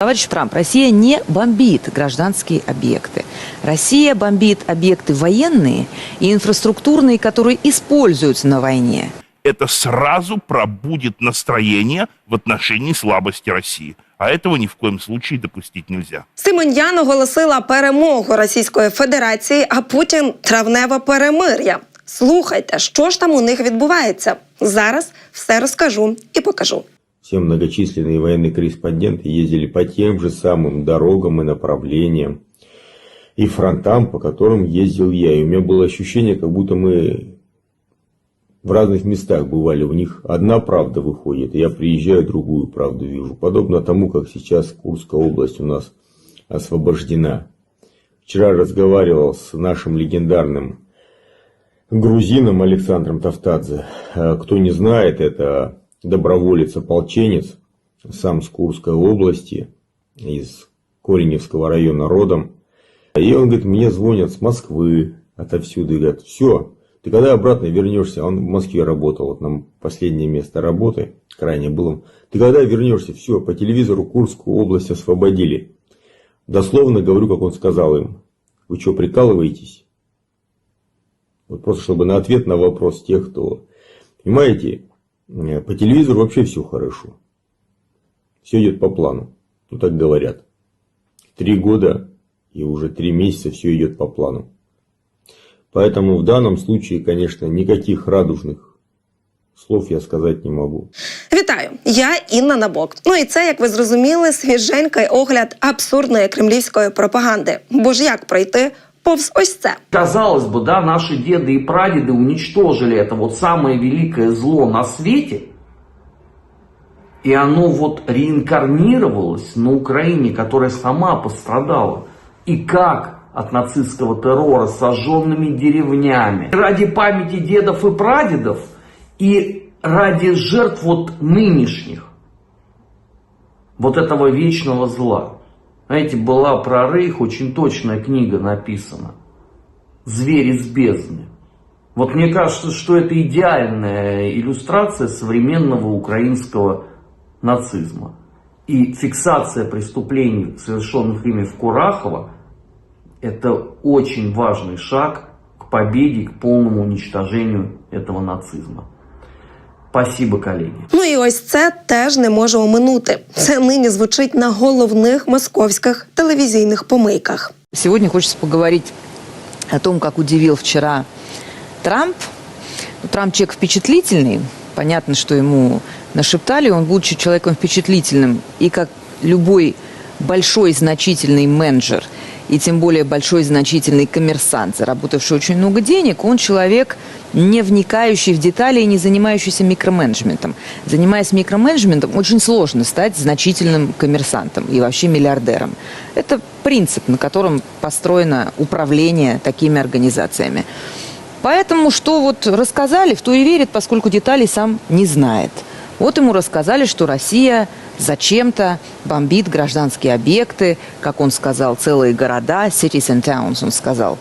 Товарищ Трамп, Россия не бомбит гражданские объекты. Россия бомбит объекты военные и инфраструктурные, которые используются на войне. это сразу пробудет настроение в отношении слабости России. А этого ни в коем случае допустить нельзя. Симоньян оголосила перемогу Російської Федерації, а Путін травневе перемир'я. Слухайте, що ж там у них відбувається. Зараз все розкажу і покажу. Все многочисленные военные корреспонденты ездили по тем же самым дорогам и направлениям и фронтам, по которым ездил я. И у меня было ощущение, как будто мы в разных местах бывали. У них одна правда выходит, и я приезжаю, другую правду вижу. Подобно тому, как сейчас Курская область у нас освобождена. Вчера разговаривал с нашим легендарным грузином Александром Тавтадзе. Э, Кто не знает, это доброволец-ополченец, сам с Курской области, из Кореневского района родом. И он говорит, мне звонят с Москвы, отовсюду, и говорят, все, ты когда обратно вернешься, он в Москве работал, вот нам последнее место работы, крайне было, ты когда вернешься, все, по телевизору Курскую область освободили. Дословно говорю, как он сказал им, вы что, прикалываетесь? Вот просто чтобы на ответ на вопрос тех, кто... Понимаете, по телевизору вообще все хорошо. Все идет по плану. Ну так говорят. Три года и уже три месяца все идет по плану. Поэтому в данном случае, конечно, никаких радужных слов я сказать не могу. Вітаю, я Інна Набок. Ну і це, як ви зрозуміли, свіженький огляд абсурдної кремлівської пропаганди. Бо ж як пройти повз ось це? Казалось бы, да, наши деды и прадеды уничтожили это вот самое великое зло на свете, и оно вот реинкарнировалось на Украине, которая сама пострадала. И как от нацистского террора сожженными деревнями. Ради памяти дедов и прадедов и ради жертв вот нынешних вот этого вечного зла. Знаете, была про Рейх очень точная книга написана. «Зверь из бездны». Вот мне кажется, что это идеальная иллюстрация современного украинского нацизма. И фиксация преступлений, совершенных ими в Курахово, это очень важный шаг к победе, к полному уничтожению этого нацизма. Спасибо, коллеги. Ну і ось це теж не може оминути. Це нині звучить на головних московських телевізійних помийках. Сегодня хочется поговорить о том, как удивил вчера Трамп. Ну, Трамп человек впечатлительный. Понятно, что ему нашептали. Он, будучи человеком впечатлительным, и как любой большой значительный менеджер, и тем более большой значительный коммерсант, заработавший очень много денег, он человек, не вникающий в детали и не занимающийся микроменеджментом. Занимаясь микроменеджментом, очень сложно стать значительным коммерсантом и вообще миллиардером. Это принцип, на котором построено управление такими организациями. Поэтому что вот рассказали, в то и верит, поскольку деталей сам не знает. Вот ему рассказали, что Россия зачем-то бомбит гражданские объекты, как он сказал, целые города, cities and towns, он сказал.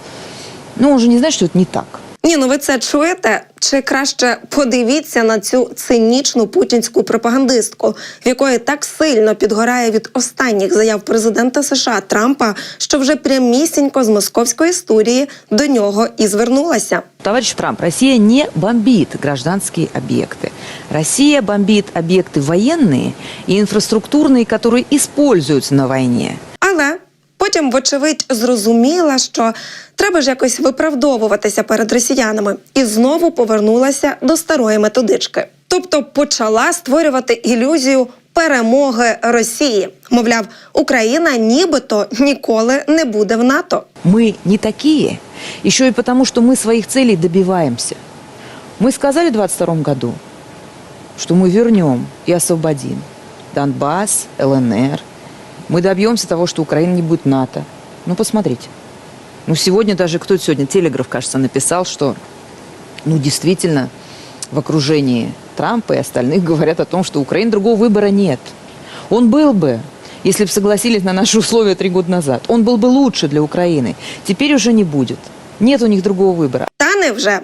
Но он же не знает, что это не так. Ні, ну ви це чуєте? Чи краще подивіться на цю цинічну путінську пропагандистку, в якої так сильно підгорає від останніх заяв президента США Трампа, що вже прямісінько з московської історії до нього і звернулася. Товарищ Трамп, Россия не бомбит гражданские объекты. Россия бомбит объекты военные и инфраструктурные, которые используются на войне. Але потім, вочевидь, зрозуміла, що треба ж якось виправдовуватися перед росіянами, і знову повернулася до старої методички. Тобто почала створювати ілюзію перемоги Росії. Мовляв, Україна нібито ніколи не буде в НАТО. Мы не такие, еще и потому, что мы своих целей добиваемся. Мы сказали в 22 году, что мы вернем и освободим Донбасс, ЛНР. Мы добьемся того, что Украина не будет НАТО. Ну, посмотрите. Ну, сегодня даже, кто это сегодня, Телеграф, кажется, написал, что, ну, действительно, в окружении Трампа и остальных говорят о том, что у Украины другого выбора нет. Он был бы, если бы согласились на наши условия три года назад. Он был бы лучше для Украины. Теперь уже не будет. Нет у них другого выбора. Та невже?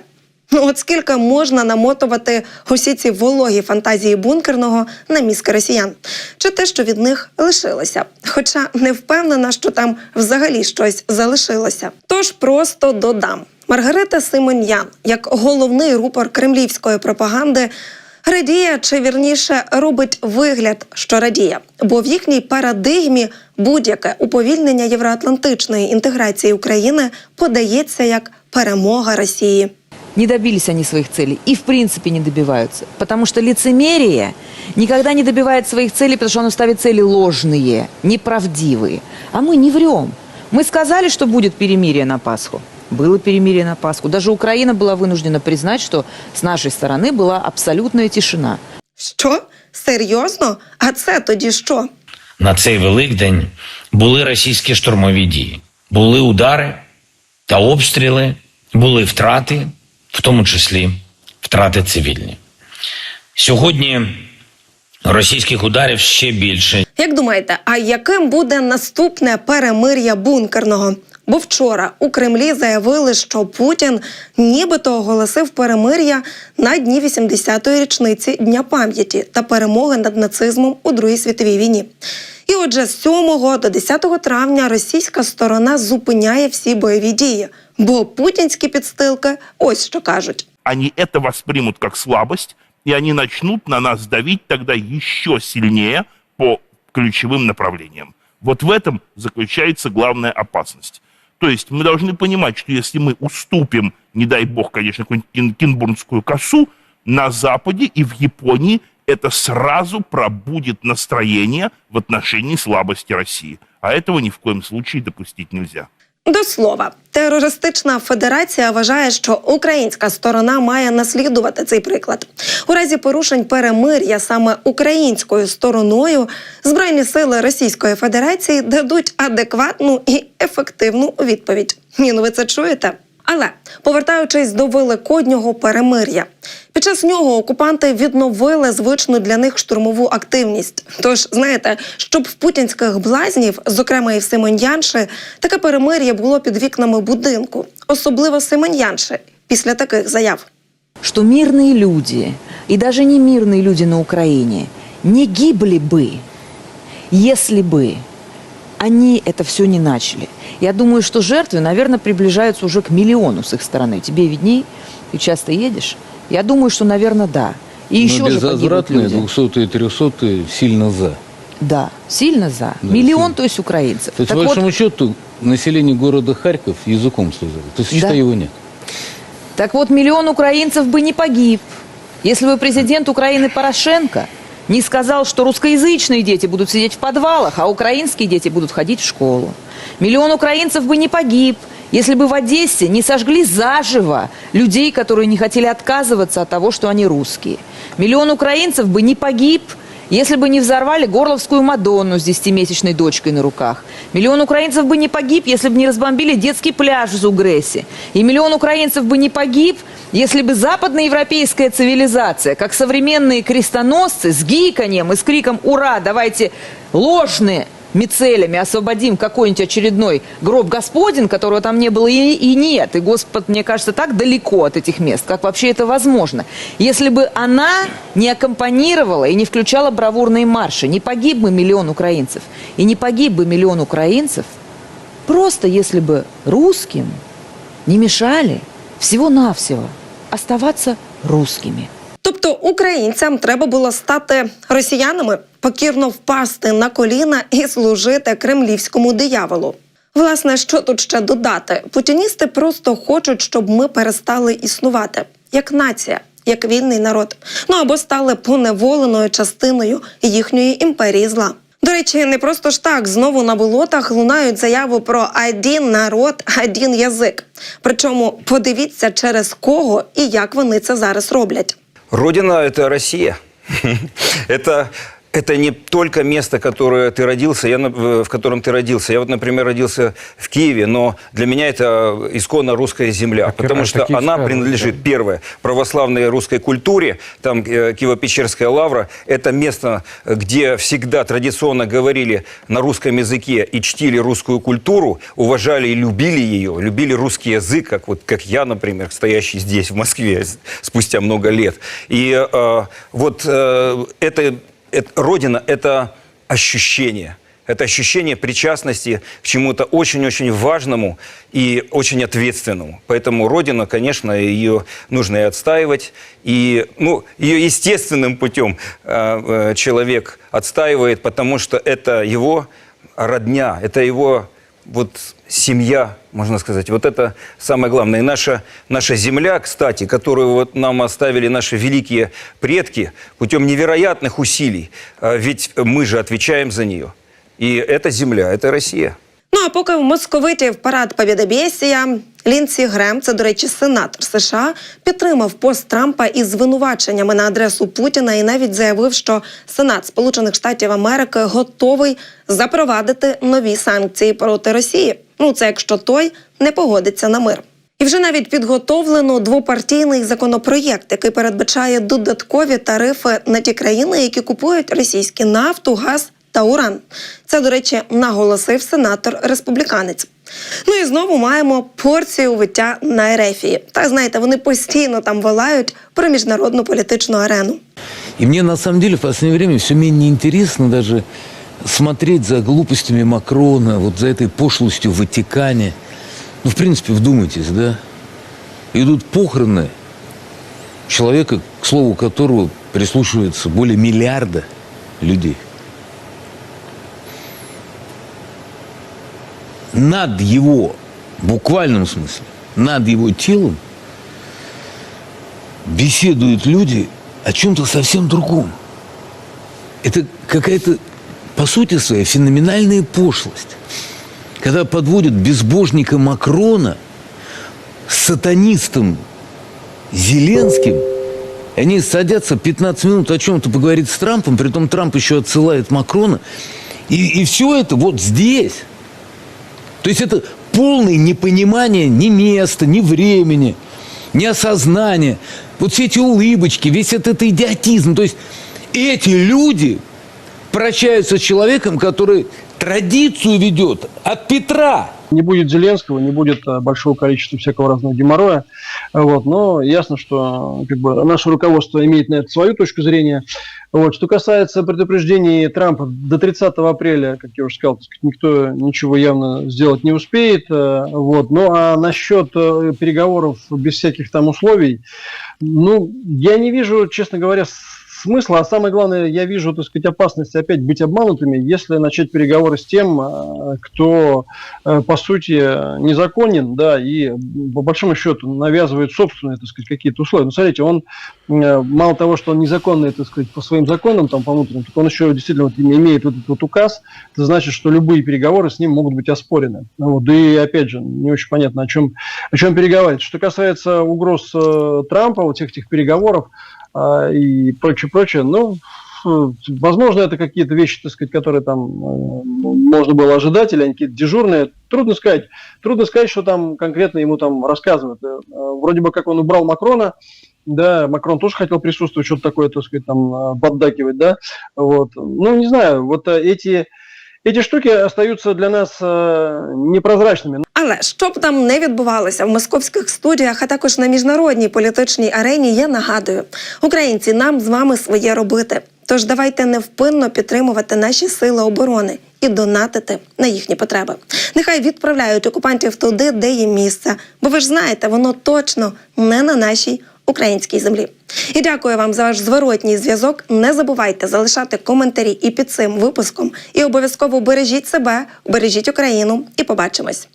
Ну от скільки можна намотувати усі ці вологі фантазії бункерного на мізки росіян, чи те, що від них лишилося? Хоча не впевнена, що там взагалі щось залишилося. Тож просто додам. Маргарита Симоньян, як головний рупор кремлівської пропаганди, радіє чи вірніше робить вигляд, що радіє, бо в їхній парадигмі будь-яке уповільнення євроатлантичної інтеграції України подається як перемога Росії. Не добились они своих целей и в принципе не добиваются. Потому что лицемерие никогда не добивает своих целей, потому что оно ставит цели ложные, неправдивые. А мы не врем. Мы сказали, что будет перемирие на Пасху. Было перемирие на Пасху. Даже Украина была вынуждена признать, что с нашей стороны была абсолютная тишина. Що? Серйозно? А це тоді що? на цей Великдень були російські штурмові дії, були удари та обстріли, були втрати, В тому числі втрати цивільні. Сьогодні російських ударів ще більше, Як думаєте, а яким буде наступне перемир'я бункерного? Бо вчора у Кремлі заявили, що Путін нібито оголосив перемир'я на дні 80-ї річниці Дня пам'яті та перемоги над нацизмом у Другій світовій війні. І отже, з 7 до 10 травня російська сторона зупиняє всі бойові дії, бо путінські підстилки ось що кажуть. Они это воспримут как слабость, и они начнут на нас давить тогда еще сильнее по ключевым направлениям. Вот в этом заключается главная опасность. То есть мы должны понимать, что если мы уступим, не дай бог, конечно, какую-нибудь кин- кинбурнскую косу, на Западе и в Японии это сразу пробудет настроение в отношении слабости России. А этого ни в коем случае допустить нельзя. До слова, терористична федерація вважає, що українська сторона має наслідувати цей приклад. У разі порушень перемир'я саме українською стороною збройні сили Російської Федерації дадуть адекватну і ефективну відповідь. Ні, ну ви це чуєте? Але повертаючись до великоднього перемир'я, під час нього окупанти відновили звичну для них штурмову активність. Тож, знаєте, щоб в путінських блазнів, зокрема і в Симоньянши, таке перемир'я було під вікнами будинку, особливо Симоньянши, після таких заяв. Что мирные люди, и даже не мирные люди на Украине, не гибли бы, если бы они это все не начали. Я думаю, что жертвы, наверное, приближаются уже к миллиону с их стороны. Тебе видней, ты часто едешь. Я думаю, что, наверное, да. И еще Но же безвозвратные люди. 200 и 300 сильно за. Да, сильно за. Да, Миллион, сильно. то есть украинцев. То есть, Так по вот, большому счету, население города Харьков языком служит. То есть, считай, Да. его нет. Так вот, миллион украинцев бы не погиб, если бы президент Украины Порошенко не сказал, что русскоязычные дети будут сидеть в подвалах, а украинские дети будут ходить в школу. Миллион украинцев бы не погиб, если бы в Одессе не сожгли заживо людей, которые не хотели отказываться от того, что они русские. Миллион украинцев бы не погиб, если бы не взорвали Горловскую Мадонну с десятимесячной дочкой на руках. Миллион украинцев бы не погиб, если бы не разбомбили детский пляж в Зугрессе. И миллион украинцев бы не погиб, если бы западноевропейская цивилизация, как современные крестоносцы с гиканьем и с криком «Ура! Давайте ложные мицелями освободим какой-нибудь очередной гроб Господень, которого там не было и, и нет. И Господь, мне кажется, так далеко от этих мест, как вообще это возможно. Если бы она не аккомпанировала и не включала бравурные марши, не погиб бы миллион украинцев. И не погиб бы миллион украинцев, просто если бы русским не мешали всего-навсего оставаться русскими. Тобто українцям треба було стати росіянами, покірно впасти на коліна і служити кремлівському дияволу. Власне, що тут ще додати? Путіністи просто хочуть, щоб ми перестали існувати як нація, як вільний народ. Ну або стали поневоленою частиною їхньої імперії зла. До речі, не просто ж так знову на болотах лунають заяву про один народ, один язик. Причому подивіться, через кого і як вони це зараз роблять. Родина – це Росія. Это, это не только место, которое ты родился, я, в котором ты родился. Я вот, например, родился в Киеве, но для меня это исконно русская земля, потому что она принадлежит, первое, православной русской культуре, там э, Киево-Печерская лавра, это место, где всегда традиционно говорили на русском языке и чтили русскую культуру, уважали и любили ее, любили русский язык, как вот как я, например, стоящий здесь, в Москве, спустя много лет. И э, вот э, это, это родина – это ощущение. Это ощущение причастности к чему-то очень-очень важному и очень ответственному. Поэтому Родина, конечно, ее нужно и отстаивать. И ну, ее естественным путем э, э, человек отстаивает, потому что это его родня, это его вот семья, можно сказать. Вот это самое главное. И наша, наша земля, кстати, которую вот нам оставили наши великие предки путем невероятных усилий, а ведь мы же отвечаем за нее. И это земля, это Россия. Ну а поки в московитів парад Побєдобєсія, Лінсі Грем, це, до речі, сенатор США, підтримав пост Трампа із звинуваченнями на адресу Путіна і навіть заявив, що Сенат Сполучених Штатів Америки готовий запровадити нові санкції проти Росії. Ну це якщо той не погодиться на мир. І вже навіть підготовлено двопартійний законопроєкт, який передбачає додаткові тарифи на ті країни, які купують російську нафту, газ та уран. Це, до речі, наголосив сенатор республіканець. Ну і знову маємо порцію виття на Ерефії. Та знаєте, вони постійно там волають про міжнародну політичну арену. И мне на самом деле в последнее время все менее интересно даже смотреть за глупостями Макрона, вот за этой пошлостью в Ватикане. Ну, в принципе, вдумайтесь, да? Идут похороны человека, к слову которого прислушивается более миллиарда людей. Над его, буквальном смысле, над его телом беседуют люди о чем-то совсем другом. Это какая-то, по сути своей, феноменальная пошлость. Когда подводят безбожника Макрона с сатанистом Зеленским, они садятся 15 минут о чем-то поговорить с Трампом, притом Трамп еще отсылает Макрона, и, и все это вот здесь. То есть это полное непонимание ни места, ни времени, ни осознания. Вот все эти улыбочки, весь этот идиотизм. То есть эти люди прощаются с человеком, который традицию ведет от Петра. Не будет Зеленского, не будет э, большого количества всякого разного геморроя. Вот. Но ясно, что как бы, наше руководство имеет на это свою точку зрения. Вот. Что касается предупреждений Трампа, до 30 апреля, как я уже сказал, сказать, никто ничего явно сделать не успеет. э, Вот. Ну а насчет э, переговоров без всяких там условий, ну, я не вижу, честно говоря, смысла, а самое главное, я вижу, так сказать, опасность опять быть обманутыми, если начать переговоры с тем, э, кто, э, по сути, незаконен, да, и по большому счету навязывает собственные, так сказать, какие-то условия. Ну, смотрите, он э, мало того, что он незаконный, так сказать, по своим законам, там, по внутренним, так он еще действительно вот имеет вот этот вот указ, это значит, что любые переговоры с ним могут быть оспорены. Ну, Вот, да и, опять же, не очень понятно, о чем, о чем переговаривать. Что касается угроз э, Трампа, вот всех этих переговоров, а, и прочее, прочее. Ну, возможно, это какие-то вещи, так сказать, которые там э, можно было ожидать, или они какие-то дежурные. Трудно сказать. Трудно сказать, что там конкретно ему там рассказывают. Э, Вроде бы как он убрал Макрона, да, Макрон тоже хотел присутствовать, что-то такое, так сказать, там э, поддакивать, да. Вот. Ну, не знаю, вот эти, эти штуки остаются для нас э, непрозрачными. Але що б там не відбувалося в московських студіях, а також на міжнародній політичній арені, я нагадую, українці, нам з вами своє робити. Тож давайте невпинно підтримувати наші сили оборони і донатити на їхні потреби. Нехай відправляють окупантів туди, де їм місце, бо ви ж знаєте, воно точно не на нашій українській землі. І дякую вам за ваш зворотній зв'язок. Не забувайте залишати коментарі і під цим випуском. І обов'язково бережіть себе, бережіть Україну. І побачимось.